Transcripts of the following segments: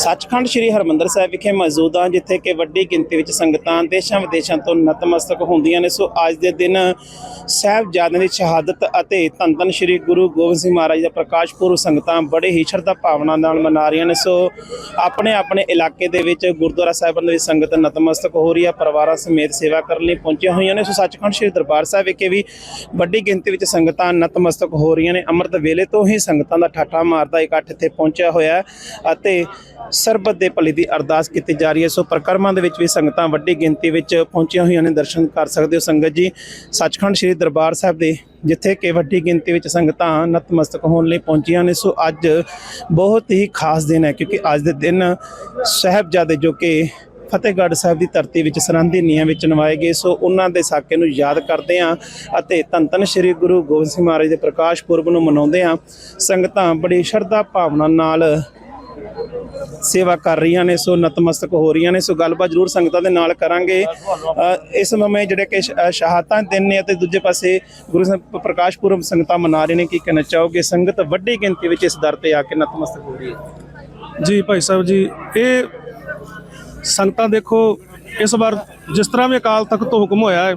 ਸੱਚਖੰਡ ਸ੍ਰੀ ਹਰਮੰਦਰ ਸਾਹਿਬ ਵਿਖੇ ਮੌਜੂਦ ਹਾਂ, ਜਿੱਥੇ ਕਿ ਵੱਡੀ ਗਿਣਤੀ ਵਿੱਚ ਸੰਗਤਾਂ ਦੇਸ਼ਾਂ ਵਿਦੇਸ਼ਾਂ ਤੋਂ ਨਤਮਸਤਕ ਹੁੰਦੀਆਂ ਨੇ। ਸੋ ਅੱਜ ਦੇ ਦਿਨ ਸਾਹਿਬਜ਼ਾਦਿਆਂ ਦੀ ਸ਼ਹਾਦਤ ਅਤੇ ਧੰਨ ਧੰਨ ਸ੍ਰੀ ਗੁਰੂ ਗੋਬਿੰਦ ਸਿੰਘ ਮਹਾਰਾਜ ਦਾ ਪ੍ਰਕਾਸ਼ ਪੁਰਬ ਸੰਗਤਾਂ ਬੜੇ ਹੀ ਸ਼ਰਧਾ ਭਾਵਨਾ ਨਾਲ ਮਨਾ ਰਹੀਆਂ ਨੇ। ਸੋ ਆਪਣੇ ਆਪਣੇ ਇਲਾਕੇ ਦੇ ਵਿੱਚ ਗੁਰਦੁਆਰਾ ਸਾਹਿਬਾਂ ਦੀ ਸੰਗਤ ਨਤਮਸਤਕ ਹੋ ਰਹੀ ਹੈ। ਪਰਿਵਾਰਾਂ ਸਮੇਤ ਸੇਵਾ ਕਰਨ ਲਈ ਪਹੁੰਚੀਆਂ ਹੋਈਆਂ ਨੇ। ਸੋ ਸੱਚਖੰਡ ਸ੍ਰੀ ਦਰਬਾਰ ਸਾਹਿਬ ਵਿਖੇ ਵੀ ਵੱਡੀ ਗਿਣਤੀ ਵਿੱਚ ਸੰਗਤਾਂ ਨਤਮਸਤਕ ਹੋ ਰਹੀਆਂ ਨੇ। ਅੰਮ੍ਰਿਤ ਵੇਲੇ ਤੋਂ ਹੀ ਸੰਗਤਾਂ ਦਾ ਠਾਠਾ ਮਾਰਦਾ ਇਕੱਠ ਇੱਥੇ ਪਹੁੰਚਿਆ ਹੋਇਆ ਅਤੇ ਸਰਬਤ ਦੇ ਭਲੇ ਦੀ ਅਰਦਾਸ ਕੀਤੀ ਜਾ ਰਹੀ ਹੈ। ਸੋ ਪ੍ਰਕਰਮਾਂ ਦੇ ਵਿੱਚ ਵੀ ਸੰਗਤਾਂ ਵੱਡੀ ਗਿਣਤੀ ਵਿੱਚ ਪਹੁੰਚੀਆਂ ਹੋਈਆਂ ਨੇ। ਦਰਸ਼ਨ ਕਰ ਸਕਦੇ ਹੋ ਸੰਗਤ ਜੀ। ਸੱਚਖੰਡ ਸ੍ਰੀ ਦਰਬਾਰ ਸਾਹਿਬ ਦੇ ਜਿੱਥੇ ਕਿ ਵੱਡੀ ਗਿਣਤੀ ਵਿੱਚ ਸੰਗਤਾਂ ਨਤਮਸਤਕ ਹੋਣ ਲਈ ਪਹੁੰਚੀਆਂ ਨੇ। ਸੋ ਅੱਜ ਬਹੁਤ ਹੀ ਖਾਸ ਦਿਨ ਹੈ ਕਿਉਂਕਿ ਅੱਜ ਦੇ ਦਿਨ ਸਾਹਿਬਜ਼ਾਦੇ ਜੋ ਕਿ ਫਤਿਹਗੜ੍ਹ ਸਾਹਿਬ ਦੀ ਧਰਤੀ ਵਿੱਚ ਸਰਹੰਦੀ ਨੀਹਾਂ ਵਿੱਚ ਨਵਾਏ ਗਏ। ਸੋ ਉਹਨਾਂ ਦੇ ਸਾਕੇ ਨੂੰ ਯਾਦ ਕਰਦੇ ਹਾਂ ਅਤੇ ਧੰਨ ਧੰਨ ਸ੍ਰੀ ਗੁਰੂ ਗੋਬਿੰਦ ਸਿੰਘ ਮਹਾਰਾਜ ਦੇ ਪ੍ਰਕਾਸ਼ ਪੁਰਬ ਨੂੰ ਮਨਾਉਂਦੇ ਹਾਂ। ਸੰਗਤਾਂ ਬੜੀ ਸ਼ਰਧਾ ਭਾਵਨਾ ਨਾਲ ਸੇਵਾ ਕਰ ਰਹੀਆਂ ਨੇ, ਸੋ ਨਤਮਸਤਕ ਹੋ ਰਹੀਆਂ ਨੇ, ਸੋ ਗੱਲਬਾਤ ਜ਼ਰੂਰ ਸੰਗਤਾਂ ਦੇ ਨਾਲ ਕਰਾਂਗੇ। ਇਸ ਸਮੇਂ ਜਿਹੜੇ ਕਿ ਸ਼ਹਾਦਤਾਂ ਦਿਨ ਨੇ ਅਤੇ ਦੂਜੇ ਪਾਸੇ ਗੁਰੂ ਸਾਹਿਬ ਪ੍ਰਕਾਸ਼ ਪੁਰਬ ਸੰਗਤਾਂ ਮਨਾ ਰਹੇ ਨੇ, ਕਿ ਕਹਿਣਾ ਚਾਹੋਗੇ? ਸੰਗਤ ਵੱਡੀ ਗਿਣਤੀ ਵਿੱਚ ਇਸ ਦਰ ਤੇ ਆ ਕੇ ਨਤਮਸਤਕ ਹੋ ਰਹੀ ਹੈ। ਜੀ ਭਾਈ ਸਾਹਿਬ ਜੀ, ਇਹ ਸੰਗਤਾਂ ਦੇਖੋ, ਇਸ ਵਾਰ ਜਿਸ ਤਰ੍ਹਾਂ ਵੀ ਅਕਾਲ ਤਖਤ ਤੋਂ ਹੁਕਮ ਹੋਇਆ ਹੈ,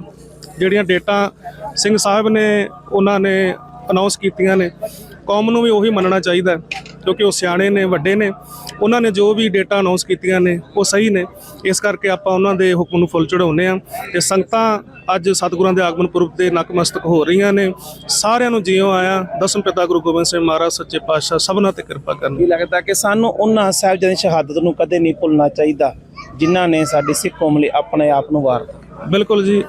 ਜਿਹੜੀਆਂ ਡੇਟਾਂ ਸਿੰਘ ਸਾਹਿਬ ਨੇ, ਉਹਨਾਂ ਨੇ ਅਨਾਉਂਸ ਕੀਤੀਆਂ ਨੇ ਕੌਮ ਨੂੰ ਵੀ ਉਹੀ ਮੰਨਣਾ ਚਾਹੀਦਾ ਕਿਉਂਕਿ ਉਹ ਸਿਆਣੇ ਨੇ ਵੱਡੇ ਨੇ। ਉਹਨਾਂ ਨੇ ਜੋ ਵੀ ਡੇਟਾ ਅਨਾਉਂਸ ਕੀਤੀਆਂ ਨੇ ਉਹ ਸਹੀ ਨੇ। ਇਸ ਕਰਕੇ ਆਪਾਂ ਉਹਨਾਂ ਦੇ ਹੁਕਮ ਨੂੰ ਫੁੱਲ ਚੜਾਉਂਦੇ ਆ ਤੇ ਸੰਗਤਾਂ ਅੱਜ ਸਤਿਗੁਰਾਂ ਦੇ ਆਗਮਨ ਪੁਰਬ ਤੇ ਨਕਮਸਤਕ ਹੋ ਰਹੀਆਂ ਨੇ। ਸਾਰਿਆਂ ਨੂੰ ਜਿਉ ਆਇਆ ਦਸਮ ਪਿਤਾ ਗੁਰੂ ਗੋਬਿੰਦ ਸਿੰਘ ਮਹਾਰਾਜ ਸੱਚੇ ਪਾਤਸ਼ਾਹ ਸਭਨਾਂ ਤੇ ਕਿਰਪਾ ਕਰਨ। ਕੀ ਲੱਗਦਾ ਕਿ ਸਾਨੂੰ ਉਹਨਾਂ ਸਾਹਿਬਜ਼ਾਦਿਆਂ ਦੀ ਸ਼ਹਾਦਤ ਨੂੰ ਕਦੇ ਨਹੀਂ ਭੁੱਲਣਾ ਚਾਹੀਦਾ ਜਿਨ੍ਹਾਂ ਨੇ ਸਾਡੀ ਸਿੱਖ ਕੌਮ ਲਈ ਆਪਣੇ ਆਪ ਨੂੰ ਵਾਰ ਦਿੱਤਾ ਬਿਲਕੁਲ ਜੀ।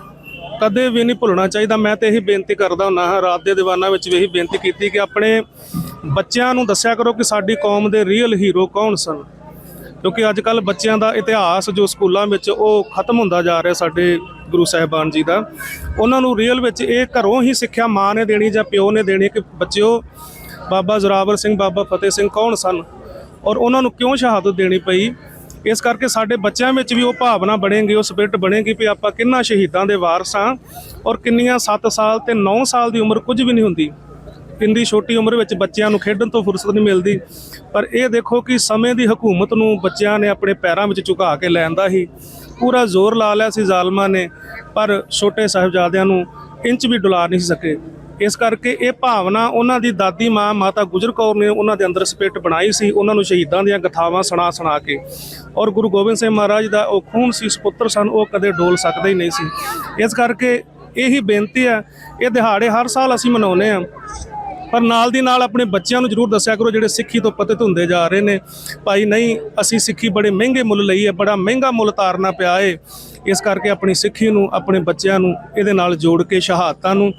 ਕਦੇ ਵੀ ਨਹੀਂ ਭੁੱਲਣਾ ਚਾਹੀਦਾ। ਮੈਂ ਤੇ ਇਹੀ ਬੇਨਤੀ ਕਰਦਾ ਹੁੰਦਾ ਹਾਂ, ਰਾਤ ਦੇ ਦੀਵਾਨਾਂ ਵਿੱਚ ਵੀ ਇਹੀ ਬੇਨਤੀ ਕੀਤੀ ਕਿ ਆਪਣੇ ਬੱਚਿਆਂ ਨੂੰ ਦੱਸਿਆ ਕਰੋ ਕਿ ਸਾਡੀ ਕੌਮ ਦੇ ਰੀਅਲ ਹੀਰੋ ਕੌਣ ਸਨ। ਕਿਉਂਕਿ ਅੱਜ ਕੱਲ ਬੱਚਿਆਂ ਦਾ ਇਤਿਹਾਸ ਜੋ ਸਕੂਲਾਂ ਵਿੱਚ ਉਹ ਖਤਮ ਹੁੰਦਾ ਜਾ ਰਿਹਾ ਸਾਡੇ ਗੁਰੂ ਸਾਹਿਬਾਨ ਜੀ ਦਾ। ਉਹਨਾਂ ਨੂੰ ਰੀਅਲ ਵਿੱਚ ਇਹ ਘਰੋਂ ਹੀ ਸਿੱਖਿਆ ਮਾਂ ਨੇ ਦੇਣੀ ਜਾਂ ਪਿਓ ਨੇ ਦੇਣੀ ਕਿ ਬੱਚਿਓ, ਬਾਬਾ ਜ਼ੋਰਾਵਰ ਸਿੰਘ, ਬਾਬਾ ਫਤਿਹ ਸਿੰਘ ਕੌਣ ਸਨ? ਔਰ ਉਹਨਾਂ ਨੂੰ ਕਿਉਂ ਸ਼ਹਾਦਤ ਦੇਣੀ ਪਈ? ਇਸ ਕਰਕੇ ਸਾਡੇ ਬੱਚਿਆਂ ਵਿੱਚ ਵੀ ਉਹ ਭਾਵਨਾ ਬਣੇਗੀ, ਉਹ ਸਪਿਰਟ ਬਣੇਗੀ ਵੀ ਆਪਾਂ ਕਿੰਨਾ ਸ਼ਹੀਦਾਂ ਦੇ ਵਾਰਸ ਹਾਂ ਔਰ ਕਿੰਨੀਆਂ 7 ਸਾਲ ਤੇ 9 ਸਾਲ ਦੀ ਉਮਰ ਕੁਝ ਵੀ ਨਹੀਂ ਹੁੰਦੀ। ਇੰਨੀ ਛੋਟੀ ਉਮਰ ਵਿੱਚ ਬੱਚਿਆਂ ਨੂੰ ਖੇਡਣ ਤੋਂ ਫੁਰਸਤ ਨਹੀਂ ਮਿਲਦੀ। ਪਰ ਇਹ ਦੇਖੋ ਕਿ ਸਮੇਂ ਦੀ ਹਕੂਮਤ ਨੂੰ ਬੱਚਿਆਂ ਨੇ ਆਪਣੇ ਪੈਰਾਂ ਵਿੱਚ ਝੁਕਾ ਕੇ ਲੈਣ ਦਾ ਹੀ ਪੂਰਾ ਜ਼ੋਰ ਲਾ ਲਿਆ ਸੀ ਜ਼ਾਲਮਾਂ ਨੇ, ਪਰ ਛੋਟੇ ਸਾਹਿਬਜ਼ਾਦਿਆਂ ਨੂੰ ਇੰਚ ਵੀ ਡੁਲਾ ਨਹੀਂ ਸਕੇ। ਇਸ ਕਰਕੇ ਇਹ ਭਾਵਨਾ ਉਹਨਾਂ ਦੀ ਦਾਦੀ ਮਾਂ ਮਾਤਾ ਗੁਜਰ ਕੌਰ ਨੇ ਉਹਨਾਂ ਦੇ ਅੰਦਰ ਸਪਿਰਟ ਬਣਾਈ ਸੀ, ਉਹਨਾਂ ਨੂੰ ਸ਼ਹੀਦਾਂ ਦੀਆਂ ਗਥਾਵਾਂ ਸੁਣਾ ਸੁਣਾ ਕੇ। ਔਰ ਗੁਰੂ ਗੋਬਿੰਦ ਸਿੰਘ ਮਹਾਰਾਜ ਦਾ ਉਹ ਖੂਨ ਸੀ, ਸਪੁੱਤਰ ਸਨ, ਉਹ ਕਦੇ ਡੋਲ ਸਕਦੇ ਹੀ ਨਹੀਂ ਸੀ। ਇਸ ਕਰਕੇ ਇਹੀ ਬੇਨਤੀ ਹੈ, ਇਹ ਦਿਹਾੜੇ ਹਰ ਸਾਲ ਅਸੀਂ ਮਨਾਉਂਦੇ ਹਾਂ। ਪਰ ਨਾਲ ਦੀ ਨਾਲ ਆਪਣੇ ਬੱਚਿਆਂ ਨੂੰ ਜਰੂਰ ਦੱਸਿਆ ਕਰੋ, ਜਿਹੜੇ ਸਿੱਖੀ ਤੋਂ ਪਤਿਤ ਹੁੰਦੇ ਜਾ ਰਹੇ ਨੇ। ਭਾਈ, ਨਹੀਂ, ਅਸੀਂ ਸਿੱਖੀ ਬੜੇ ਮਹਿੰਗੇ ਮੁੱਲ ਲਈ ਹੈ, ਬੜਾ ਮਹਿੰਗਾ ਮੁੱਲ ਤਾਰਨਾ ਪਿਆ ਏ। ਇਸ ਕਰਕੇ ਆਪਣੀ ਸਿੱਖੀ ਨੂੰ, ਆਪਣੇ ਬੱਚਿਆਂ ਨੂੰ, ਇਹਦੇ ਨਾਲ ਜੋੜ ਕੇ, ਸ਼ਹਾਦਤਾਂ ਨੂੰ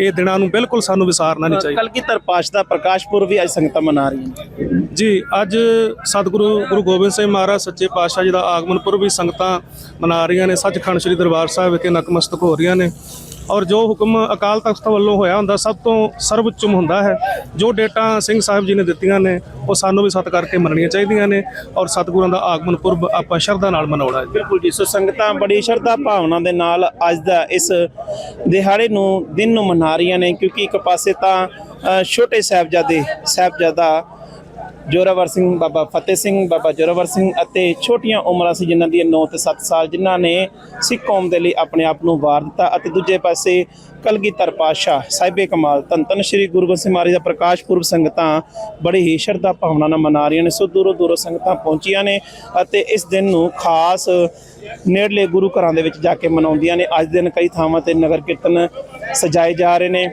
ਇਹ ਦਿਨਾਂ ਨੂੰ ਬਿਲਕੁਲ ਸਾਨੂੰ ਵਿਸਾਰਨਾ ਨਹੀਂ ਚਾਹੀਦਾ। ਕਲਗੀਧਰ ਪਾਤਸ਼ਾਹ ਦਾ ਪ੍ਰਕਾਸ਼ ਪੁਰਬ ਵੀ ਅੱਜ ਸੰਗਤਾਂ ਮਨਾ ਰਹੀਆਂ ਜੀ ਅੱਜ ਸਤਿਗੁਰੂ ਗੁਰੂ ਗੋਬਿੰਦ ਸਿੰਘ ਮਹਾਰਾਜ ਸੱਚੇ ਪਾਤਸ਼ਾਹ ਜੀ ਦਾ ਆਗਮਨ ਪੁਰਬ ਵੀ ਸੰਗਤਾਂ ਮਨਾ ਰਹੀਆਂ ਨੇ। ਸੱਚਖੰਡ ਸ੍ਰੀ ਦਰਬਾਰ ਸਾਹਿਬ ਵਿਖੇ ਨਤਮਸਤਕ ਹੋ ਰਹੀਆਂ ਨੇ। ਔਰ ਜੋ ਹੁਕਮ ਅਕਾਲ ਤਖਤ ਵੱਲੋਂ ਹੋਇਆ ਹੁੰਦਾ, ਸਭ ਤੋਂ ਸਰਵਉੱਚਮ ਹੁੰਦਾ ਹੈ। ਜੋ ਡੇਟਾ ਸਿੰਘ ਸਾਹਿਬ ਜੀ ਨੇ ਦਿੱਤੀਆਂ ਨੇ, ਉਹ ਸਾਨੂੰ ਵੀ ਸਤ ਕਰਕੇ ਮੰਨਣੀਆਂ ਚਾਹੀਦੀਆਂ ਨੇ ਔਰ ਸਤਿਗੁਰਾਂ ਦਾ ਆਗਮਨ ਪੁਰਬ ਆਪਾਂ ਸ਼ਰਧਾ ਨਾਲ ਮਨਾਉਣਾ ਹੈ। ਬਿਲਕੁਲ ਜੀ, ਸੋ ਸੰਗਤਾਂ ਬੜੀ ਸ਼ਰਧਾ ਭਾਵਨਾ ਦੇ ਨਾਲ ਅੱਜ ਦਾ ਇਸ ਦਿਹਾੜੇ ਨੂੰ, ਦਿਨ ਨੂੰ ਮਨਾ ਰਹੀਆਂ ਨੇ ਕਿਉਂਕਿ ਇੱਕ ਪਾਸੇ ਤਾਂ ਛੋਟੇ ਸਾਹਿਬਜ਼ਾਦੇ, ਸਾਹਿਬਜ਼ਾਦਾ ਜੋਰਾਵਰ ਸਿੰਘ, ਬਾਬਾ ਫਤਿਹ ਸਿੰਘ, ਬਾਬਾ ਜੋਰਾਵਰ ਸਿੰਘ ਅਤੇ ਛੋਟੀਆਂ ਉਮਰਾਂ ਸੀ ਜਿਨ੍ਹਾਂ ਦੀਆਂ 9 ਤੇ 7 ਸਾਲ, ਜਿਨ੍ਹਾਂ ਨੇ ਸਿੱਖ ਕੌਮ ਦੇ ਲਈ ਆਪਣੇ ਆਪ ਨੂੰ ਵਾਰ ਦਿੱਤਾ ਅਤੇ ਦੂਜੇ ਪਾਸੇ ਕਲਗੀਧਰ ਪਾਤਸ਼ਾਹ ਸਾਹਿਬੇ ਕਮਾਲ ਧੰਨ ਧੰਨ ਸ੍ਰੀ ਗੁਰੂ ਗੋਬਿੰਦ ਸਿੰਘ ਮਹਾਰਾਜ ਦਾ ਪ੍ਰਕਾਸ਼ ਪੁਰਬ ਸੰਗਤਾਂ ਬੜੀ ਹੀ ਸ਼ਰਧਾ ਭਾਵਨਾ ਨਾਲ ਮਨਾ ਰਹੀਆਂ ਨੇ, ਸੋ ਦੂਰੋਂ ਦੂਰੋਂ ਸੰਗਤਾਂ ਪਹੁੰਚੀਆਂ ਨੇ ਅਤੇ ਇਸ ਦਿਨ ਨੂੰ ਖਾਸ ਨੇੜਲੇ ਗੁਰੂ ਘਰਾਂ ਦੇ ਵਿੱਚ ਜਾ ਕੇ ਮਨਾਉਂਦੀਆਂ ਨੇ। ਅੱਜ ਦਿਨ ਕਈ ਥਾਵਾਂ ਤੇ ਨਗਰ ਕੀਰਤਨ ਸਜਾਏ ਜਾ ਰਹੇ ਨੇ।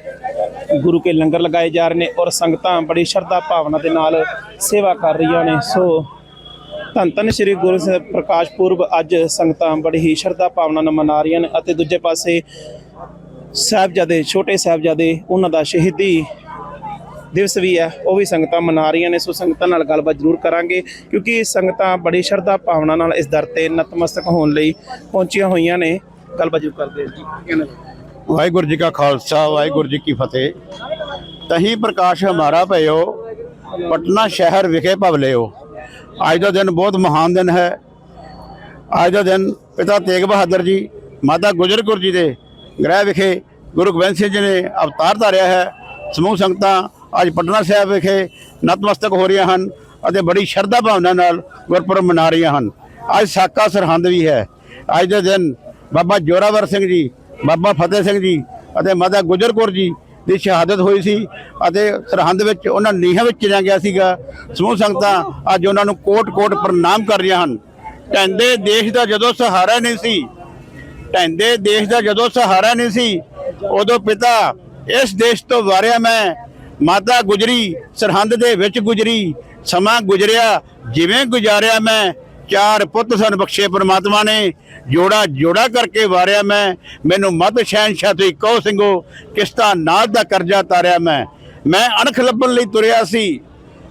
ਗੁਰੂ ਕੇ ਲੰਗਰ ਲਗਾਏ ਜਾ ਰਹੇ ਨੇ ਔਰ ਸੰਗਤਾਂ ਬੜੀ ਸ਼ਰਧਾ ਭਾਵਨਾ ਦੇ ਨਾਲ ਸੇਵਾ ਕਰ ਰਹੀਆਂ ਨੇ। ਸੋ ਧੰਨ ਧੰਨ ਸ੍ਰੀ ਗੁਰੂ ਸਾਹਿਬ ਪ੍ਰਕਾਸ਼ ਪੁਰਬ ਅੱਜ ਸੰਗਤਾਂ ਬੜੀ ਹੀ ਸ਼ਰਧਾ ਭਾਵਨਾ ਨਾਲ ਮਨਾ ਰਹੀਆਂ ਨੇ ਅਤੇ ਦੂਜੇ ਪਾਸੇ ਸਾਹਿਬਜ਼ਾਦੇ, ਛੋਟੇ ਸਾਹਿਬਜ਼ਾਦੇ, ਉਹਨਾਂ ਦਾ ਸ਼ਹੀਦੀ ਦਿਵਸ ਵੀ ਹੈ, ਉਹ ਵੀ ਸੰਗਤਾਂ ਮਨਾ ਰਹੀਆਂ ਨੇ। ਸੋ ਸੰਗਤਾਂ ਨਾਲ ਗੱਲਬਾਤ ਜ਼ਰੂਰ ਕਰਾਂਗੇ ਕਿਉਂਕਿ ਸੰਗਤਾਂ ਬੜੀ ਸ਼ਰਧਾ ਭਾਵਨਾ ਨਾਲ ਇਸ ਦਰ ਤੇ ਨਤਮਸਤਕ ਹੋਣ ਲਈ ਪਹੁੰਚੀਆਂ ਹੋਈਆਂ ਨੇ। ਗੱਲਬਾਤ ਜ਼ਰੂਰ ਕਰਦੇ ਜੀ। ਵਾਹਿਗੁਰੂ ਜੀ ਕਾ ਖਾਲਸਾ, ਵਾਹਿਗੁਰੂ ਜੀ ਕੀ ਫਤਿਹ। ਤਹੀਂ ਪ੍ਰਕਾਸ਼ ਹਮਾਰਾ ਭਇਓ ਪਟਨਾ ਸ਼ਹਿਰ ਵਿਖੇ ਭਵਲਿਓ ਅੱਜ ਦਾ ਦਿਨ ਬਹੁਤ ਮਹਾਨ ਦਿਨ ਹੈ। ਅੱਜ ਦਾ ਦਿਨ ਪਿਤਾ ਤੇਗ ਬਹਾਦਰ ਜੀ, ਮਾਤਾ ਗੁਜਰ ਕੌਰ ਜੀ ਦੇ ਗ੍ਰਹਿ ਵਿਖੇ ਗੁਰੂ ਗੋਬਿੰਦ ਸਿੰਘ ਜੀ ਨੇ ਅਵਤਾਰ ਧਾਰਿਆ ਹੈ। ਸਮੂਹ ਸੰਗਤਾਂ ਅੱਜ ਪਟਨਾ ਸਾਹਿਬ ਵਿਖੇ ਨਤਮਸਤਕ ਹੋ ਰਹੀਆਂ ਹਨ ਅਤੇ ਬੜੀ ਸ਼ਰਧਾ ਭਾਵਨਾ ਨਾਲ ਗੁਰਪੁਰਬ ਮਨਾ ਰਹੀਆਂ ਹਨ। ਅੱਜ ਸਾਕਾ ਸਰਹੰਦ ਵੀ ਹੈ। ਅੱਜ ਦੇ ਦਿਨ ਬਾਬਾ ਜੋਰਾਵਰ ਸਿੰਘ ਜੀ ਬਾਬਾ ਫਤਿਹ ਸਿੰਘ ਜੀ ਅਤੇ ਮਾਤਾ ਗੁਜਰ ਕੌਰ ਜੀ ਦੀ ਸ਼ਹਾਦਤ ਹੋਈ ਸੀ ਅਤੇ ਸਰਹੰਦ ਵਿੱਚ ਉਹਨਾਂ ਨੀਹਾਂ ਵਿੱਚ ਚਿਣਿਆ ਗਿਆ ਸੀਗਾ। ਸਮੂਹ ਸੰਗਤਾਂ ਅੱਜ ਉਹਨਾਂ ਨੂੰ ਕੋਟ-ਕੋਟ ਪ੍ਰਣਾਮ ਕਰ ਰਹੀਆਂ ਹਨ। ਕਹਿੰਦੇ ਦੇਸ਼ ਦਾ ਜਦੋਂ ਸਹਾਰਾ ਨਹੀਂ ਸੀ, ਢਹਿੰਦੇ ਦੇਸ਼ ਦਾ ਜਦੋਂ ਸਹਾਰਾ ਨਹੀਂ ਸੀ, ਉਦੋਂ ਪਿਤਾ ਇਸ ਦੇਸ਼ ਤੋਂ ਵਾਰਿਆ ਮੈਂ, ਮਾਤਾ ਗੁਜਰੀ ਸਰਹੰਦ ਦੇ ਵਿੱਚ ਗੁਜਰੀ, ਸਮਾਂ ਗੁਜਰਿਆ, ਜਿਵੇਂ ਗੁਜ਼ਾਰਿਆ ਮੈਂ ਚਾਰ ਪੁੱਤ ਸਨ ਬਖਸ਼ੇ ਪ੍ਰਮਾਤਮਾ ਨੇ। ਜੋੜਾ ਜੋੜਾ ਕਰਕੇ ਵਾਰਿਆ ਮੈਂ। ਮੈਨੂੰ ਮਤ ਸ਼ਹਿਨਸ਼ਾਹ ਤੇ ਕਹੋ ਸਿੰਘੋ, ਕਿਸ਼ਤਾ ਨਾਦ ਦਾ ਕਰਜ਼ਾ ਤਾਰਿਆ ਮੈਂ। ਮੈਂ ਅਣਖ ਲੱਭਣ ਲਈ ਤੁਰਿਆ ਸੀ।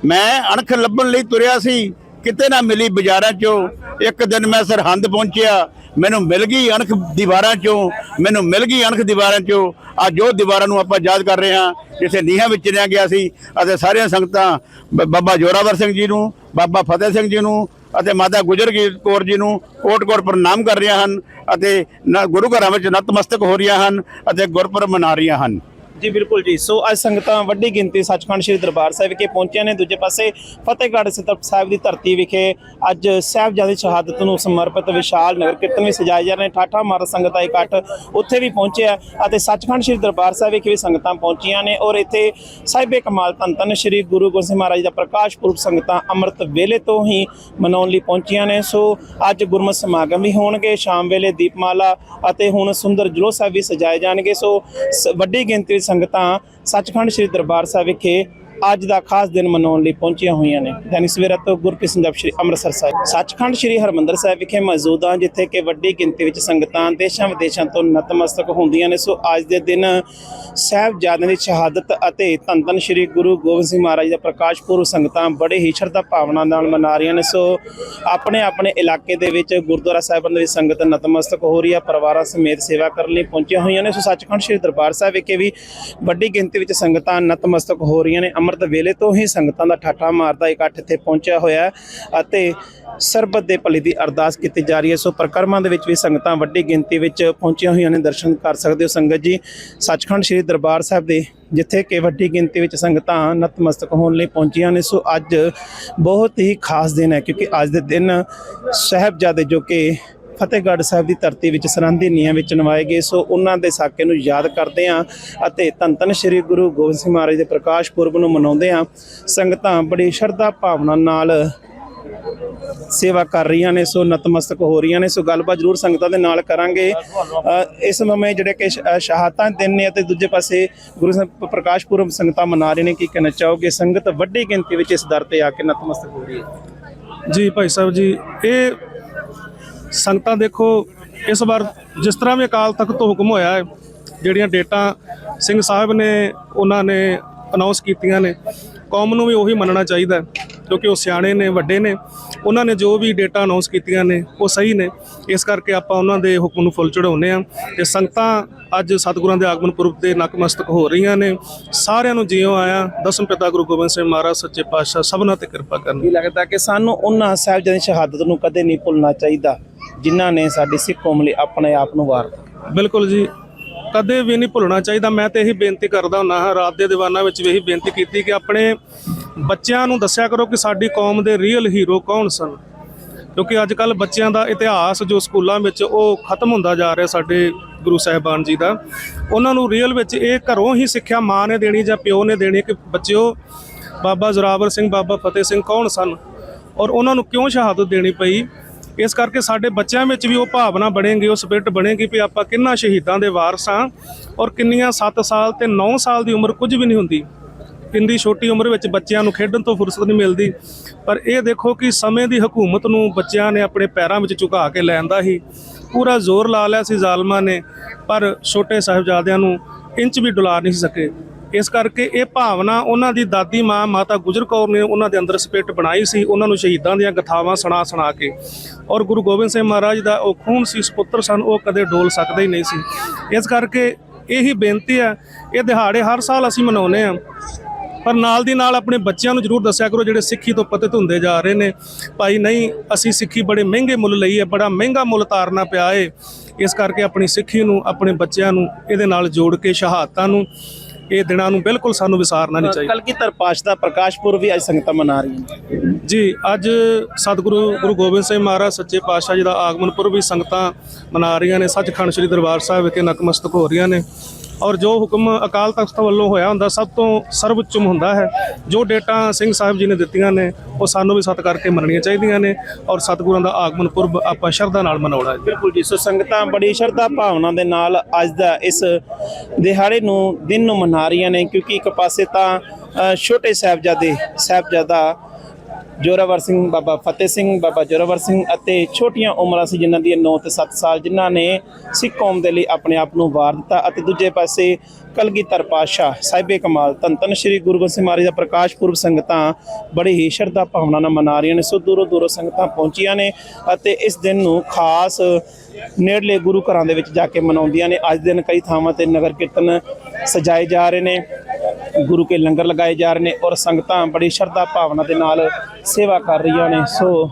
ਮੈਂ ਅਣਖ ਲੱਭਣ ਲਈ ਤੁਰਿਆ ਸੀ। ਕਿਤੇ ਨਾ ਮਿਲੀ ਬਾਜ਼ਾਰਾਂ ਚੋਂ। ਇੱਕ ਦਿਨ ਮੈਂ ਸਰਹੰਦ ਪਹੁੰਚਿਆ। ਮੈਨੂੰ ਮਿਲ ਗਈ ਅਣਖ ਦੀਵਾਰਾਂ ਚੋਂ। ਮੈਨੂੰ ਮਿਲ ਗਈ ਅਣਖ ਦੀਵਾਰਾਂ ਚੋਂ। ਅੱਜ ਉਹ ਦੀਵਾਰਾਂ ਨੂੰ ਆਪਾਂ ਯਾਦ ਕਰ ਰਹੇ ਹਾਂ, ਜਿੱਥੇ ਨੀਹਾਂ ਵਿੱਚ ਚਿਣਿਆ ਗਿਆ ਸੀ। ਅਤੇ ਸਾਰੀਆਂ ਸੰਗਤਾਂ ਬ- ਬਾਬਾ ਜੋਰਾਵਰ ਸਿੰਘ ਜੀ ਨੂੰ, ਬਾਬਾ ਫਤਿਹ ਸਿੰਘ ਜੀ ਨੂੰ ਅਤੇ ਮਾਤਾ ਗੁਜਰਗੀਰ ਕੌਰ ਜੀ ਨੂੰ ਕੋਟ-ਕੋਟ ਪ੍ਰਣਾਮ ਕਰ ਰਹੀਆਂ ਹਨ ਅਤੇ ਨ- ਗੁਰੂ ਘਰਾਂ ਵਿੱਚ ਨਤਮਸਤਕ ਹੋ ਰਹੀਆਂ ਹਨ ਅਤੇ ਗੁਰਪੁਰਬ ਮਨਾ ਰਹੀਆਂ ਹਨ। ਜੀ, ਬਿਲਕੁਲ ਜੀ। ਸੋ ਅੱਜ ਸੰਗਤਾਂ ਵੱਡੀ ਗਿਣਤੀ ਸੱਚਖੰਡ ਸ੍ਰੀ ਦਰਬਾਰ ਸਾਹਿਬ ਵਿਖੇ ਪਹੁੰਚੀਆਂ ਨੇ। ਦੂਜੇ ਪਾਸੇ ਫਤਿਹਗੜ੍ਹ ਸਿੱਧਰ ਸਾਹਿਬ ਦੀ ਧਰਤੀ ਵਿਖੇ ਅੱਜ ਸਾਹਿਬਜ਼ਾਦੇ ਸ਼ਹਾਦਤ ਨੂੰ ਸਮਰਪਿਤ ਵਿਸ਼ਾਲ ਨਗਰ ਕੀਰਤਨ ਵੀ ਸਜਾਏ ਜਾ ਰਹੇ ਨੇ। ਠਾਠਾ ਮਾਰ ਸੰਗਤਾਂ ਇਕੱਠ ਉੱਥੇ ਵੀ ਪਹੁੰਚਿਆ ਅਤੇ ਸੱਚਖੰਡ ਸ੍ਰੀ ਦਰਬਾਰ ਸਾਹਿਬ ਵਿਖੇ ਵੀ ਸੰਗਤਾਂ ਪਹੁੰਚੀਆਂ ਨੇ ਔਰ ਇੱਥੇ ਸਾਹਿਬੇ ਕਮਾਲ ਧੰਨ ਧੰਨ ਸ੍ਰੀ ਗੁਰੂ ਗੋਬਿੰਦ ਸਿੰਘ ਮਹਾਰਾਜ ਦਾ ਪ੍ਰਕਾਸ਼ ਪੁਰਬ ਸੰਗਤਾਂ ਅੰਮ੍ਰਿਤ ਵੇਲੇ ਤੋਂ ਹੀ ਮਨਾਉਣ ਲਈ ਪਹੁੰਚੀਆਂ ਨੇ। ਸੋ ਅੱਜ ਗੁਰਮਤਿ ਸਮਾਗਮ ਵੀ ਹੋਣਗੇ। ਸ਼ਾਮ ਵੇਲੇ ਦੀਪਮਾਲਾ ਅਤੇ ਹੁਣ ਸੁੰਦਰ ਜਲੋ ਸਾਹਿਬ ਵੀ ਸਜਾਏ ਜਾਣਗੇ। ਸੋ ਸ- ਵੱਡੀ ਗਿਣਤੀ ਵਿੱਚ ਸੰਗਤਾਂ ਸੱਚਖੰਡ ਸ੍ਰੀ ਦਰਬਾਰ ਸਾਹਿਬ ਵਿਖੇ ਅੱਜ ਦਾ ਖਾਸ ਦਿਨ ਮਨਾਉਣ ਲਈ ਪਹੁੰਚੀਆਂ ਹੋਈਆਂ ਨੇ। ਦੈਨਿਕ ਸਵੇਰਾ ਤੋਂ ਗੁਰਪ੍ਰੀਤ ਜਪ ਸ਼੍ਰੀ ਅੰਮ੍ਰਿਤਸਰ ਸਾਹਿਬ। ਸੱਚਖੰਡ ਸ੍ਰੀ ਹਰਮੰਦਰ ਸਾਹਿਬ ਵਿਖੇ ਮੌਜੂਦ ਹਾਂ, ਜਿੱਥੇ ਕਿ ਵੱਡੀ ਗਿਣਤੀ ਵਿੱਚ ਸੰਗਤਾਂ ਦੇਸ਼ਾਂ ਵਿਦੇਸ਼ਾਂ ਤੋਂ ਨਤਮਸਤਕ ਹੁੰਦੀਆਂ ਨੇ। ਸੋ ਅੱਜ ਦੇ ਦਿਨ ਸਾਹਿਬਜ਼ਾਦਿਆਂ ਦੀ ਸ਼ਹਾਦਤ ਅਤੇ ਧੰਨ ਧੰਨ ਸ੍ਰੀ ਗੁਰੂ ਗੋਬਿੰਦ ਸਿੰਘ ਮਹਾਰਾਜ ਦਾ ਪ੍ਰਕਾਸ਼ ਪੁਰਬ ਸੰਗਤਾਂ ਬੜੇ ਹੀ ਸ਼ਰਧਾ ਭਾਵਨਾ ਨਾਲ ਮਨਾ ਰਹੀਆਂ ਨੇ। ਸੋ ਆਪਣੇ ਆਪਣੇ ਇਲਾਕੇ ਦੇ ਵਿੱਚ ਗੁਰਦੁਆਰਾ ਸਾਹਿਬਾਂ ਦੇ ਸੰਗਤ ਨਤਮਸਤਕ ਹੋ ਰਹੀ ਹੈ। ਪਰਿਵਾਰਾਂ ਸਮੇਤ ਸੇਵਾ ਕਰਨ ਲਈ ਪਹੁੰਚੀਆਂ ਹੋਈਆਂ ਨੇ। ਸੋ ਸੱਚਖੰਡ ਸ੍ਰੀ ਦਰਬਾਰ ਸਾਹਿਬ ਵਿਖੇ ਵੀ ਵੱਡੀ ਗਿਣਤੀ ਵਿੱਚ ਸੰਗਤਾਂ ਨਤਮਸਤਕ ਹੋ ਰਹੀਆਂ ਨੇ। ਅੰਮ੍ਰਿਤ ਵੇਲੇ ਤੋਂ ਹੀ ਸੰਗਤਾਂ ਦਾ ਠਾਠਾ ਮਾਰਦਾ ਇਕੱਠ ਇੱਥੇ ਪਹੁੰਚਿਆ ਹੋਇਆ ਅਤੇ ਸਰਬਤ ਦੇ ਭਲੇ ਦੀ ਅਰਦਾਸ ਕੀਤੀ ਜਾ ਰਹੀ ਹੈ। ਸੋ ਪ੍ਰਕਰਮਾਂ ਦੇ ਵਿੱਚ ਵੀ ਸੰਗਤਾਂ ਵੱਡੀ ਗਿਣਤੀ ਵਿੱਚ ਪਹੁੰਚੀਆਂ ਹੋਈਆਂ ਨੇ, ਦਰਸ਼ਨ ਕਰ ਸਕਦੇ ਹੋ ਸੰਗਤ ਜੀ। ਸੱਚਖੰਡ ਸ੍ਰੀ ਦਰਬਾਰ ਸਾਹਿਬ ਦੇ ਜਿੱਥੇ ਕਿ ਵੱਡੀ ਗਿਣਤੀ ਵਿੱਚ ਸੰਗਤਾਂ ਨਤਮਸਤਕ ਹੋਣ ਲਈ ਪਹੁੰਚੀਆਂ ਨੇ, ਸੋ ਅੱਜ ਬਹੁਤ ਹੀ ਖਾਸ ਦਿਨ ਹੈ, ਕਿਉਂਕਿ ਅੱਜ ਦੇ ਦਿਨ ਸਾਹਿਬਜ਼ਾਦੇ ਜੋ ਕਿ ਫਤਿਹਗੜ੍ਹ ਸਾਹਿਬ ਦੀ ਧਰਤੀ ਵਿੱਚ ਸਰਹੰਦੀ ਨੀਆਂ ਵਿੱਚ ਨਵਾਏ ਗਏ। ਸੋ ਉਹਨਾਂ ਦੇ ਸਾਕੇ ਨੂੰ ਯਾਦ ਕਰਦੇ ਹਾਂ ਅਤੇ ਧੰਨ ਧੰਨ ਸ੍ਰੀ ਗੁਰੂ ਗੋਬਿੰਦ ਸਿੰਘ ਮਹਾਰਾਜ ਦੇ ਪ੍ਰਕਾਸ਼ ਪੁਰਬ ਨੂੰ ਮਨਾਉਂਦੇ ਹਾਂ। ਸੰਗਤਾਂ ਬੜੀ ਸ਼ਰਧਾ ਭਾਵਨਾ ਨਾਲ ਸੇਵਾ ਕਰ ਰਹੀਆਂ ਨੇ, ਸੋ ਨਤਮਸਤਕ ਹੋ ਰਹੀਆਂ ਨੇ। ਸੋ ਗੱਲਬਾਤ ਜ਼ਰੂਰ ਸੰਗਤਾਂ ਦੇ ਨਾਲ ਕਰਾਂਗੇ। ਇਸ ਸਮੇਂ ਜਿਹੜੇ ਕਿ ਸ਼ਹਾਦਤਾਂ ਦਿਨ ਨੇ ਅਤੇ ਦੂਜੇ ਪਾਸੇ ਗੁਰੂ ਸਾਹਿਬ ਪ੍ਰਕਾਸ਼ ਪੁਰਬ ਸੰਗਤਾਂ ਮਨਾ ਰਹੇ ਨੇ। ਕੀ ਕਹਿਣਾ ਚਾਹੋਗੇ? ਸੰਗਤ ਵੱਡੀ ਗਿਣਤੀ ਵਿੱਚ ਇਸ ਦਰ ਤੇ ਆ ਕੇ ਨਤਮਸਤਕ ਹੋ ਰਹੀ ਹੈ। ਜੀ ਭਾਈ ਸਾਹਿਬ ਜੀ, ਇਹ ਸੰਗਤਾਂ ਦੇਖੋ, ਇਸ ਵਾਰ ਜਿਸ ਤਰ੍ਹਾਂ ਵੀ ਅਕਾਲ ਤਖਤ ਤੋਂ ਹੁਕਮ ਹੋਇਆ ਹੈ, ਜਿਹੜੀਆਂ ਡੇਟਾਂ ਸਿੰਘ ਸਾਹਿਬ ਨੇ, ਉਹਨਾਂ ਨੇ ਅਨਾਉਂਸ ਕੀਤੀਆਂ ਨੇ, ਕੌਮ ਨੂੰ ਵੀ ਉਹੀ ਮੰਨਣਾ ਚਾਹੀਦਾ ਕਿਉਂਕਿ ਉਹ ਸਿਆਣੇ ਨੇ, ਵੱਡੇ ਨੇ, ਉਹਨਾਂ ਨੇ ਜੋ ਵੀ ਡੇਟਾ ਅਨਾਉਂਸ ਕੀਤੀਆਂ ਨੇ, ਉਹ ਸਹੀ ਨੇ, ਇਸ ਕਰਕੇ ਆਪਾਂ ਉਹਨਾਂ ਦੇ ਹੁਕਮ ਨੂੰ ਫੁੱਲ ਚੜਾਉਂਦੇ ਆ ਤੇ ਸੰਗਤਾਂ ਅੱਜ ਸਤਿਗੁਰਾਂ ਦੇ ਆਗਮਨ ਪੁਰਬ ਤੇ ਨਕਮਸਤਕ ਹੋ ਰਹੀਆਂ ਨੇ, ਸਾਰਿਆਂ ਨੂੰ ਜਿਉ ਆਇਆ, ਦਸਮ ਪਿਤਾ ਗੁਰੂ ਗੋਬਿੰਦ ਸਿੰਘ ਮਹਾਰਾਜ, ਸੱਚੇ ਪਾਤਸ਼ਾਹ, ਸਭਨਾਂ ਤੇ ਕਿਰਪਾ ਕਰਨ। ਕੀ ਲੱਗਦਾ ਕਿ ਸਾਨੂੰ ਉਹਨਾਂ ਸਾਹਿਬਜ਼ਾਦਿਆਂ ਦੀ ਸ਼ਹਾਦਤ ਨੂੰ ਕਦੇ ਨਹੀਂ ਭੁੱਲਣਾ ਚਾਹੀਦਾ? ਜਿਨ੍ਹਾਂ ਨੇ ਸਾਡੀ ਸਿੱਖ ਕੌਮ ਲਈ ਆਪਣੇ ਆਪ ਨੂੰ ਵਾਰਤਾ ਬਿਲਕੁਲ ਜੀ। ਕਦੇ ਵੀ ਨਹੀਂ ਭੁੱਲਣਾ ਚਾਹੀਦਾ। ਮੈਂ ਤੇ ਇਹੀ ਬੇਨਤੀ ਕਰਦਾ ਹੁੰਦਾ ਹਾਂ, ਰਾਤ ਦੇ ਦੀਵਾਨਾਂ ਵਿੱਚ ਵੀ ਇਹੀ ਬੇਨਤੀ ਕੀਤੀ ਕਿ ਆਪਣੇ ਬੱਚਿਆਂ ਨੂੰ ਦੱਸਿਆ ਕਰੋ ਕਿ ਸਾਡੀ ਕੌਮ ਦੇ ਰੀਅਲ ਹੀਰੋ ਕੌਣ ਸਨ। ਕਿਉਂਕਿ ਅੱਜ ਕੱਲ ਬੱਚਿਆਂ ਦਾ ਇਤਿਹਾਸ ਜੋ ਸਕੂਲਾਂ ਵਿੱਚ ਉਹ ਖਤਮ ਹੁੰਦਾ ਜਾ ਰਿਹਾ ਸਾਡੇ ਗੁਰੂ ਸਾਹਿਬਾਨ ਜੀ ਦਾ। ਉਹਨਾਂ ਨੂੰ ਰੀਅਲ ਵਿੱਚ ਇਹ ਘਰੋਂ ਹੀ ਸਿੱਖਿਆ ਮਾਂ ਨੇ ਦੇਣੀ ਜਾਂ ਪਿਓ ਨੇ ਦੇਣੀ ਕਿ ਬੱਚਿਓ, ਬਾਬਾ ਜ਼ੋਰਾਵਰ ਸਿੰਘ, ਬਾਬਾ ਫਤਿਹ ਸਿੰਘ ਕੌਣ ਸਨ? ਔਰ ਉਹਨਾਂ ਨੂੰ ਕਿਉਂ ਸ਼ਹਾਦਤ ਦੇਣੀ ਪਈ? ਇਸ ਕਰਕੇ ਸਾਡੇ ਬੱਚਿਆਂ ਵਿੱਚ ਵੀ ਉਹ ਭਾਵਨਾ ਬਣੇਗੀ, ਉਹ ਸਪਿਰਟ ਬਣੇਗੀ ਵੀ ਆਪਾਂ ਕਿੰਨਾ ਸ਼ਹੀਦਾਂ ਦੇ ਵਾਰਸ ਹਾਂ ਔਰ ਕਿੰਨੀਆਂ 7 ਸਾਲ ਤੇ 9 ਸਾਲ ਦੀ ਉਮਰ ਕੁਝ ਵੀ ਨਹੀਂ ਹੁੰਦੀ। ਇੰਨੀ ਛੋਟੀ ਉਮਰ ਵਿੱਚ ਬੱਚਿਆਂ ਨੂੰ ਖੇਡਣ ਤੋਂ ਫੁਰਸਤ ਨਹੀਂ ਮਿਲਦੀ। ਪਰ ਇਹ ਦੇਖੋ ਕਿ ਸਮੇਂ ਦੀ ਹਕੂਮਤ ਨੂੰ ਬੱਚਿਆਂ ਨੇ ਆਪਣੇ ਪੈਰਾਂ ਵਿੱਚ ਝੁਕਾ ਕੇ ਲੈਂਦਾ ਹੀ ਪੂਰਾ ਜ਼ੋਰ ਲਾ ਲਿਆ ਸੀ ਜ਼ਾਲਮਾਂ ਨੇ, ਪਰ ਛੋਟੇ ਸਾਹਿਬਜ਼ਾਦਿਆਂ ਨੂੰ ਇੰਚ ਵੀ ਡੁਲਾ ਨਹੀਂ ਸਕੇ। ਇਸ ਕਰਕੇ ਇਹ ਭਾਵਨਾ ਉਹਨਾਂ ਦੀ ਦਾਦੀ ਮਾਂ ਮਾਤਾ ਗੁਜਰ ਕੌਰ ਨੇ ਉਹਨਾਂ ਦੇ ਅੰਦਰ ਸਪਿਰਟ ਬਣਾਈ ਸੀ, ਉਹਨਾਂ ਨੂੰ ਸ਼ਹੀਦਾਂ ਦੀਆਂ ਕਥਾਵਾਂ ਸੁਣਾ ਸੁਣਾ ਕੇ। ਔਰ ਗੁਰੂ ਗੋਬਿੰਦ ਸਿੰਘ ਮਹਾਰਾਜ ਦਾ ਉਹ ਖੂਨ ਸੀ, ਸੁਪੁੱਤਰ ਸਨ, ਉਹ ਕਦੇ ਡੋਲ ਸਕਦੇ ਹੀ ਨਹੀਂ ਸੀ। ਇਸ ਕਰਕੇ ਇਹੀ ਬੇਨਤੀ ਹੈ, ਇਹ ਦਿਹਾੜੇ ਹਰ ਸਾਲ ਅਸੀਂ ਮਨਾਉਂਦੇ ਹਾਂ। ਪਰ ਨਾਲ ਦੀ ਨਾਲ ਆਪਣੇ ਬੱਚਿਆਂ ਨੂੰ ਜਰੂਰ ਦੱਸਿਆ ਕਰੋ, ਜਿਹੜੇ ਸਿੱਖੀ ਤੋਂ ਪਤਿਤ ਹੁੰਦੇ ਜਾ ਰਹੇ ਨੇ। ਭਾਈ ਨਹੀਂ, ਅਸੀਂ ਸਿੱਖੀ ਬੜੇ ਮਹਿੰਗੇ ਮੁੱਲ ਲਈ ਹੈ, ਬੜਾ ਮਹਿੰਗਾ ਮੁੱਲ ਤਾਰਨਾ ਪਿਆ ਏ। ਇਸ ਕਰਕੇ ਆਪਣੀ ਸਿੱਖੀ ਨੂੰ, ਆਪਣੇ ਬੱਚਿਆਂ ਨੂੰ, ਇਹਦੇ ਨਾਲ ਜੋੜ ਕੇ ਸ਼ਹਾਦਤਾਂ ਨੂੰ ਇਹ ਦਿਨਾਂ ਨੂੰ ਬਿਲਕੁਲ ਸਾਨੂੰ ਵਿਸਾਰਨਾ ਨਹੀਂ ਚਾਹੀਦਾ। ਕਲਗੀਧਰ ਪਾਸ਼ ਦਾ ਪ੍ਰਕਾਸ਼ ਪੁਰਬ ਵੀ ਅੱਜ ਸੰਗਤਾਂ ਮਨਾ ਰਹੀਆਂ ਨੇ? ਜੀ ਅੱਜ ਸਤਿਗੁਰੂ ਗੁਰੂ ਗੋਬਿੰਦ ਸਿੰਘ ਮਹਾਰਾਜ ਸੱਚੇ ਪਾਤਸ਼ਾਹ ਜੀ ਦਾ ਆਗਮਨ ਪੁਰਬ ਵੀ ਸੰਗਤਾਂ ਮਨਾ ਰਹੀਆਂ ਨੇ। ਸੱਚਖੰਡ ਸ੍ਰੀ ਦਰਬਾਰ ਸਾਹਿਬ ਵਿਖੇ ਨਤਮਸਤਕ ਹੋ ਰਹੀਆਂ ਨੇ। ਔਰ ਜੋ ਹੁਕਮ ਅਕਾਲ ਤਖਤ ਵੱਲੋਂ ਹੋਇਆ ਹੁੰਦਾ, ਸਭ ਤੋਂ ਸਰਵਉੱਚਮ ਹੁੰਦਾ ਹੈ। ਜੋ ਡੇਟਾ ਸਿੰਘ ਸਾਹਿਬ ਜੀ ਨੇ ਦਿੱਤੀਆਂ ਨੇ, ਉਹ ਸਾਨੂੰ ਵੀ ਸਤ ਕਰਕੇ ਮੰਨਣੀਆਂ ਚਾਹੀਦੀਆਂ ਨੇ ਔਰ ਸਤਿਗੁਰਾਂ ਦਾ ਆਗਮਨ ਪੁਰਬ ਆਪਾਂ ਸ਼ਰਧਾ ਨਾਲ ਮਨਾਉਣਾ ਹੈ। ਬਿਲਕੁਲ ਜੀ, ਸੋ ਸੰਗਤਾਂ ਬੜੀ ਸ਼ਰਧਾ ਭਾਵਨਾ ਦੇ ਨਾਲ ਅੱਜ ਦਾ ਇਸ ਦਿਹਾੜੇ ਨੂੰ, ਦਿਨ ਨੂੰ ਮਨਾ ਰਹੀਆਂ ਨੇ ਕਿਉਂਕਿ ਇੱਕ ਪਾਸੇ ਤਾਂ ਛੋਟੇ ਸਾਹਿਬਜ਼ਾਦੇ, ਸਾਹਿਬਜ਼ਾਦਾ ਜੋਰਾਵਰ ਸਿੰਘ, ਬਾਬਾ ਫਤਿਹ ਸਿੰਘ, ਬਾਬਾ ਜੋਰਾਵਰ ਸਿੰਘ ਅਤੇ ਛੋਟੀਆਂ ਉਮਰਾਂ ਸੀ ਜਿਨ੍ਹਾਂ ਦੀਆਂ 9 ਤੇ 7 ਸਾਲ, ਜਿਨ੍ਹਾਂ ਨੇ ਸਿੱਖ ਕੌਮ ਦੇ ਲਈ ਆਪਣੇ ਆਪ ਨੂੰ ਵਾਰ ਦਿੱਤਾ ਅਤੇ ਦੂਜੇ ਪਾਸੇ ਕਲਗੀਧਰ ਪਾਤਸ਼ਾਹ ਸਾਹਿਬੇ ਕਮਾਲ ਧੰਨ ਧੰਨ ਸ੍ਰੀ ਗੁਰੂ ਗੋਬਿੰਦ ਸਿੰਘ ਮਹਾਰਾਜ ਦਾ ਪ੍ਰਕਾਸ਼ ਪੁਰਬ ਸੰਗਤਾਂ ਬੜੀ ਹੀ ਸ਼ਰਧਾ ਭਾਵਨਾ ਨਾਲ ਮਨਾ ਰਹੀਆਂ ਨੇ। ਸੋ ਦੂਰੋਂ ਦੂਰੋਂ ਸੰਗਤਾਂ ਪਹੁੰਚੀਆਂ ਨੇ ਅਤੇ ਇਸ ਦਿਨ ਨੂੰ ਖਾਸ ਨੇੜਲੇ ਗੁਰੂ ਘਰਾਂ ਦੇ ਵਿੱਚ ਜਾ ਕੇ ਮਨਾਉਂਦੀਆਂ ਨੇ। ਅੱਜ ਦਿਨ ਕਈ ਥਾਵਾਂ ਤੇ ਨਗਰ ਕੀਰਤਨ ਸਜਾਏ ਜਾ ਰਹੇ ਨੇ। ਗੁਰੂ ਕੇ ਲੰਗਰ ਲਗਾਏ ਜਾ ਰਹੇ ਨੇ ਔਰ ਸੰਗਤਾਂ ਬੜੀ ਸ਼ਰਧਾ ਭਾਵਨਾ ਦੇ ਨਾਲ ਸੇਵਾ ਕਰ ਰਹੀਆਂ ਨੇ। ਸੋ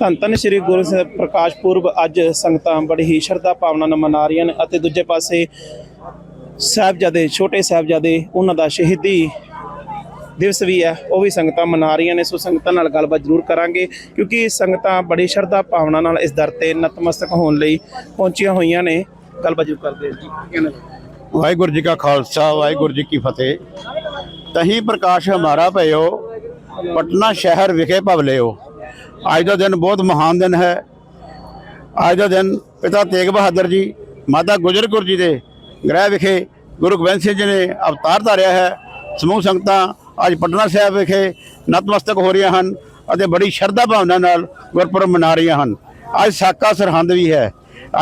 ਧੰਨ ਧੰਨ ਸ੍ਰੀ ਗੁਰੂ ਪ੍ਰਕਾਸ਼ ਪੁਰਬ ਅੱਜ ਸੰਗਤਾਂ ਬੜੀ ਹੀ ਸ਼ਰਧਾ ਭਾਵਨਾ ਨਾਲ ਮਨਾ ਰਹੀਆਂ ਨੇ ਅਤੇ ਦੂਜੇ ਪਾਸੇ ਸਾਹਿਬਜ਼ਾਦੇ, ਛੋਟੇ ਸਾਹਿਬਜ਼ਾਦੇ, ਉਹਨਾਂ ਦਾ ਸ਼ਹੀਦੀ ਦਿਵਸ ਵੀ ਹੈ, ਉਹ ਵੀ ਸੰਗਤਾਂ ਮਨਾ ਰਹੀਆਂ ਨੇ। ਸੋ ਸੰਗਤਾਂ ਨਾਲ ਗੱਲਬਾਤ ਜ਼ਰੂਰ ਕਰਾਂਗੇ ਕਿਉਂਕਿ ਸੰਗਤਾਂ ਬੜੀ ਸ਼ਰਧਾ ਭਾਵਨਾ ਨਾਲ ਇਸ ਦਰ ਤੇ ਨਤਮਸਤਕ ਹੋਣ ਲਈ ਪਹੁੰਚੀਆਂ ਹੋਈਆਂ ਨੇ। ਗੱਲਬਾਤ ਜ਼ਰੂਰ ਕਰਦੇ ਹਾਂ ਜੀ? ਵਾਹਿਗੁਰੂ ਜੀ ਕਾ ਖਾਲਸਾ, ਵਾਹਿਗੁਰੂ ਜੀ ਕੀ ਫਤਿਹ। ਤਹੀਂ ਪ੍ਰਕਾਸ਼ ਹਮਾਰਾ ਭਇਓ ਪਟਨਾ ਸ਼ਹਿਰ ਵਿਖੇ ਭਵ ਲਿਓ ਅੱਜ ਦਾ ਦਿਨ ਬਹੁਤ ਮਹਾਨ ਦਿਨ ਹੈ। ਅੱਜ ਦਾ ਦਿਨ ਪਿਤਾ ਤੇਗ ਬਹਾਦਰ ਜੀ, ਮਾਤਾ ਗੁਜਰ ਕੌਰ ਜੀ ਦੇ ਗ੍ਰਹਿ ਵਿਖੇ ਗੁਰੂ ਗੋਬਿੰਦ ਸਿੰਘ ਜੀ ਨੇ ਅਵਤਾਰ ਧਾਰਿਆ ਹੈ। ਸਮੂਹ ਸੰਗਤਾਂ ਅੱਜ ਪਟਨਾ ਸਾਹਿਬ ਵਿਖੇ ਨਤਮਸਤਕ ਹੋ ਰਹੀਆਂ ਹਨ ਅਤੇ ਬੜੀ ਸ਼ਰਧਾ ਭਾਵਨਾ ਨਾਲ ਗੁਰਪੁਰਬ ਮਨਾ ਰਹੀਆਂ ਹਨ। ਅੱਜ ਸਾਕਾ ਸਰਹੰਦ ਵੀ ਹੈ।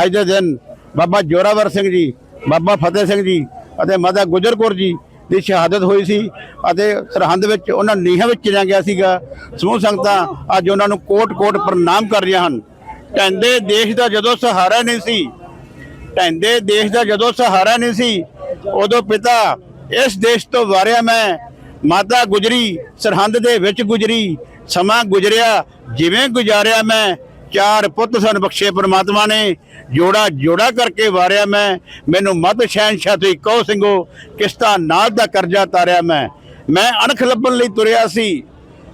ਅੱਜ ਦੇ ਦਿਨ ਬਾਬਾ ਜੋਰਾਵਰ ਸਿੰਘ ਜੀ ਬਾਬਾ ਫਤਿਹ ਸਿੰਘ ਜੀ ਅਤੇ ਮਾਤਾ ਗੁਜਰ ਕੌਰ ਜੀ ਦੀ ਸ਼ਹਾਦਤ ਹੋਈ ਸੀ ਅਤੇ ਸਰਹੰਦ ਵਿੱਚ ਉਹਨਾਂ ਨੀਹਾਂ ਵਿੱਚ ਚਿਣਿਆ ਗਿਆ ਸੀਗਾ। ਸਮੂਹ ਸੰਗਤਾਂ ਅੱਜ ਉਹਨਾਂ ਨੂੰ ਕੋਟ-ਕੋਟ ਪ੍ਰਣਾਮ ਕਰ ਰਹੀਆਂ ਹਨ। ਟੈਂਦੇ ਦੇਸ਼ ਦਾ ਜਦੋਂ ਸਹਾਰਾ ਨਹੀਂ ਸੀ, ਢਹਿੰਦੇ ਦੇਸ਼ ਦਾ ਜਦੋਂ ਸਹਾਰਾ ਨਹੀਂ ਸੀ, ਉਦੋਂ ਪਿਤਾ ਇਸ ਦੇਸ਼ ਤੋਂ ਵਾਰਿਆ ਮੈਂ, ਮਾਤਾ ਗੁਜਰੀ ਸਰਹੰਦ ਦੇ ਵਿੱਚ ਗੁਜਰੀ, ਸਮਾਂ ਗੁਜਰਿਆ, ਜਿਵੇਂ ਗੁਜ਼ਾਰਿਆ ਮੈਂ ਚਾਰ ਪੁੱਤ ਸਨ ਬਖਸ਼ੇ ਪ੍ਰਮਾਤਮਾ ਨੇ। ਜੋੜਾ ਜੋੜਾ ਕਰਕੇ ਵਾਰਿਆ ਮੈਂ। ਮੈਨੂੰ ਮਤ ਸ਼ਹਿਨਸ਼ਾਹ ਤੇ ਕਹੋ ਸਿੰਘੋ, ਕਿਸਤਾ ਨਾਦ ਦਾ ਕਰਜ਼ਾ ਤਾਰਿਆ ਮੈਂ। ਮੈਂ ਅਣਖ ਲੱਭਣ ਲਈ ਤੁਰਿਆ ਸੀ।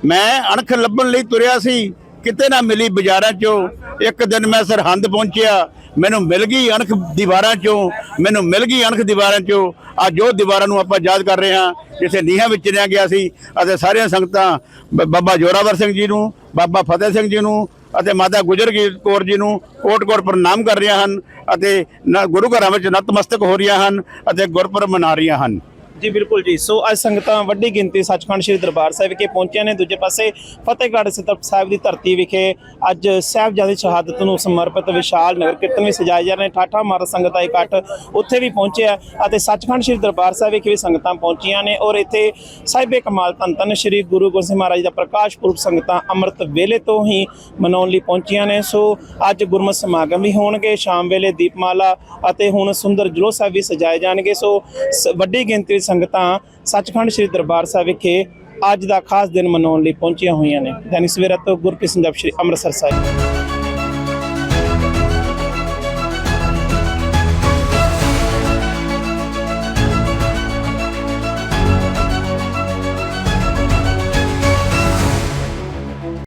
ਮੈਂ ਅਣਖ ਲੱਭਣ ਲਈ ਤੁਰਿਆ ਸੀ। ਕਿਤੇ ਨਾ ਮਿਲੀ ਬਾਜ਼ਾਰਾਂ 'ਚੋਂ। ਇੱਕ ਦਿਨ ਮੈਂ ਸਰਹੰਦ ਪਹੁੰਚਿਆ। ਮੈਨੂੰ ਮਿਲ ਗਈ ਅਣਖ ਦੀਵਾਰਾਂ 'ਚੋਂ। ਮੈਨੂੰ ਮਿਲ ਗਈ ਅਣਖ ਦੀਵਾਰਾਂ 'ਚੋਂ। ਅੱਜ ਉਹ ਦੀਵਾਰਾਂ ਨੂੰ ਆਪਾਂ ਯਾਦ ਕਰ ਰਹੇ ਹਾਂ, ਜਿੱਥੇ ਨੀਹਾਂ ਵਿੱਚ ਚਿਰਿਆ ਗਿਆ ਸੀ। ਅਤੇ ਸਾਰੀਆਂ ਸੰਗਤਾਂ ਬ- ਬਾਬਾ ਜੋਰਾਵਰ ਸਿੰਘ ਜੀ ਨੂੰ, ਬਾਬਾ ਫਤਿਹ ਸਿੰਘ ਜੀ ਨੂੰ ਅਤੇ ਮਾਤਾ ਗੁਜਰਗੀਰ ਕੌਰ ਜੀ ਨੂੰ ਕੋਟ-ਕੋਟ ਪ੍ਰਣਾਮ ਕਰ ਰਹੀਆਂ ਹਨ ਅਤੇ ਨ- ਗੁਰੂ ਘਰਾਂ ਵਿੱਚ ਨਤਮਸਤਕ ਹੋ ਰਹੀਆਂ ਹਨ ਅਤੇ ਗੁਰਪੁਰਬ ਮਨਾ ਰਹੀਆਂ ਹਨ। ਜੀ, ਬਿਲਕੁਲ ਜੀ। ਸੋ, ਅੱਜ ਸੰਗਤਾਂ ਵੱਡੀ ਗਿਣਤੀ ਸੱਚਖੰਡ ਸ੍ਰੀ ਦਰਬਾਰ ਸਾਹਿਬ ਵਿਖੇ ਪਹੁੰਚੀਆਂ ਨੇ। ਦੂਜੇ ਪਾਸੇ ਫਤਿਹਗੜ੍ਹ ਸਤਰ ਸਾਹਿਬ ਦੀ ਧਰਤੀ ਵਿਖੇ ਅੱਜ ਸਾਹਿਬਜ਼ਾਦੇ ਸ਼ਹਾਦਤ ਨੂੰ ਸਮਰਪਿਤ ਵਿਸ਼ਾਲ ਨਗਰ ਕੀਰਤਨ ਵੀ ਸਜਾਏ ਜਾ ਰਹੇ ਨੇ। ਠਾਠਾ ਮਾਰ ਸੰਗਤਾਂ ਇਕੱਠ ਉੱਥੇ ਵੀ ਪਹੁੰਚਿਆ ਅਤੇ ਸੱਚਖੰਡ ਸ੍ਰੀ ਦਰਬਾਰ ਸਾਹਿਬ ਵਿਖੇ ਵੀ ਸੰਗਤਾਂ ਪਹੁੰਚੀਆਂ ਨੇ ਔਰ ਇੱਥੇ ਸਾਹਿਬੇ ਕਮਾਲ ਧੰਨ ਧੰਨ ਸ੍ਰੀ ਗੁਰੂ ਗੋਬਿੰਦ ਸਿੰਘ ਮਹਾਰਾਜ ਦਾ ਪ੍ਰਕਾਸ਼ ਪੁਰਬ ਸੰਗਤਾਂ ਅੰਮ੍ਰਿਤ ਵੇਲੇ ਤੋਂ ਹੀ ਮਨਾਉਣ ਲਈ ਪਹੁੰਚੀਆਂ ਨੇ। ਸੋ, ਅੱਜ ਗੁਰਮਤਿ ਸਮਾਗਮ ਵੀ ਹੋਣਗੇ। ਸ਼ਾਮ ਵੇਲੇ ਦੀਪਮਾਲਾ ਅਤੇ ਹੁਣ ਸੁੰਦਰ ਜੁਲੂਸ ਸਾਹਿਬ ਵੀ ਸਜਾਏ ਜਾਣਗੇ। ਸੋ, ਸ- ਵੱਡੀ ਗਿਣਤੀ ਸੰਗਤਾਂ ਸੱਚਖੰਡ ਸ੍ਰੀ ਦਰਬਾਰ ਸਾਹਿਬ ਵਿਖੇ ਅੱਜ ਦਾ ਖਾਸ ਦਿਨ ਮਨਾਉਣ ਲਈ ਪਹੁੰਚੀਆਂ ਹੋਈਆਂ ਨੇ। ਦੈਨਿਕ ਸਵੇਰਾ ਤੋਂ ਗੁਰਪ੍ਰੀਤ ਸਿੰਘ ਸ੍ਰੀ ਅੰਮ੍ਰਿਤਸਰ ਸਾਹਿਬ।